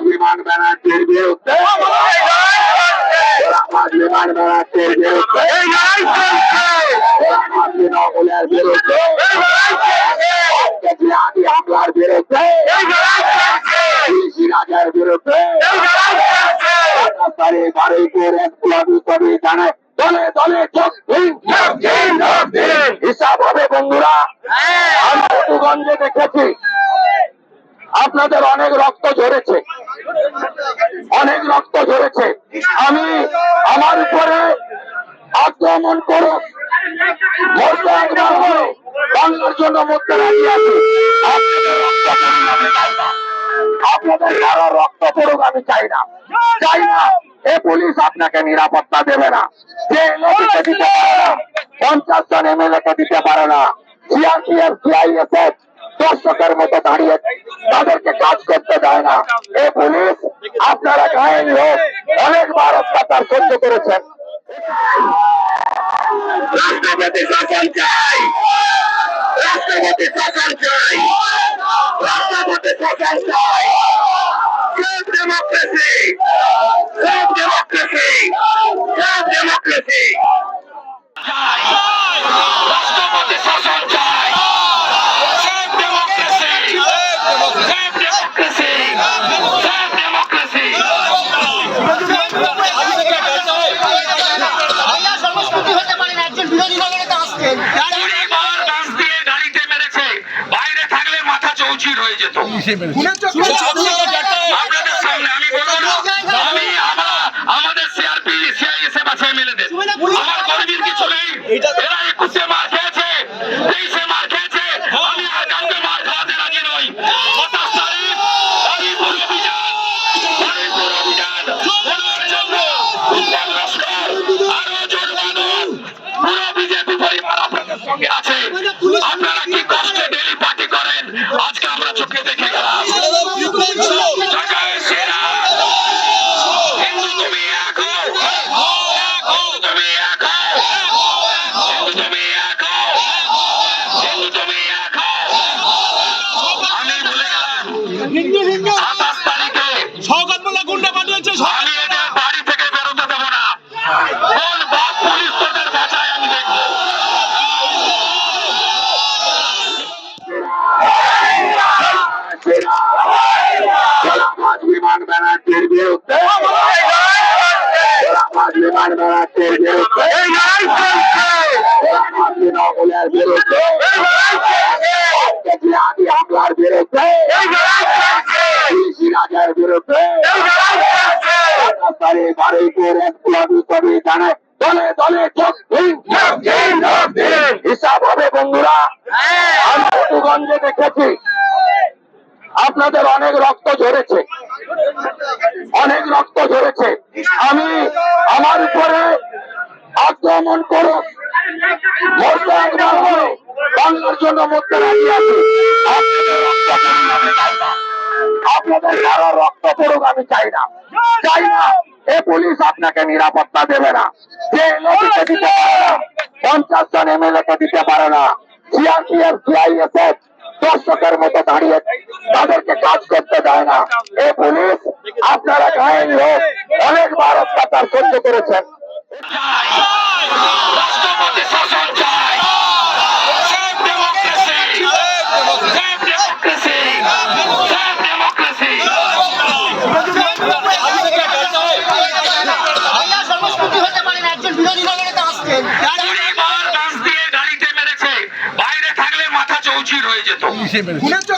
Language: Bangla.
বিমান ব্যানার্জির বিরুদ্ধে বিমান ব্যানার্জির বিরুদ্ধে তৃণমূলের বিরুদ্ধে জিহাদি হামলার বিরুদ্ধে সিরাজের বিরুদ্ধে রাজস্থানী বারুইপুর ইনকলাবি কবি জানে দলে দলে যোগ হিসাব হবে বন্ধুরা আমি দেখেছি। আপনাদের অনেক রক্ত ঝরেছে। অনেক রক্ত ঝরেছে। আমি আমার উপরে আক্রমণ করো বাংলার জন্য না। আপনাদের কারও রক্ত পড়ুক, আমি চাই না। চাই না, এ পুলিশ আপনাকে নিরাপত্তা দেবে না। যে এমএলএ দিতে পারে না, পঞ্চাশ জন এমএলএ কে দিতে পারে না। সিআরপিএফ সিআইএসএফ দর্শকের মতো দাঁড়িয়ে তাদেরকে কাজ করতে দেয় না এ পুলিশ আপনারা গায়ে হোক অনেকবার অত্যাচার সহ্য করেছেন রাষ্ট্রপতি শাসন চাই চৌচির হয়ে যেত আপনাদের সামনে আমি বলব আমি আমরা আমাদের সিআরপি সিআইএসএফ আছে এমএলএদের আমার কর্মীর কিছু নেই। রাজস্থানী বারুইপুর ইনকলাবি কবি জানে, দলে দলে হিসাব হবে বন্ধুরা মধুগঞ্জে দেখেছি। আপনাদের অনেক রক্ত ঝরেছে, অনেক রক্ত ঝরেছে। আমি আমার উপরে আক্রমণ করো বাংলার জন্য না। আপনাদের কারও রক্ত পড়ুক, আমি চাই না। চাই না। এ পুলিশ আপনাকে নিরাপত্তা দেবে না যে এমএলএ কে দিতে পারে না পঞ্চাশ জন এমএলএ কে দিতে পারে না সিআরপিএফ সিআইএসএফ দর্শকের মতো দাঁড়িয়ে তাদেরকে কাজ করতে দেয় না এ পুলিশ আপনারা গায়ে হোক অনেকবার অত্যাচার সহ্য করেছেন হয়ে যেত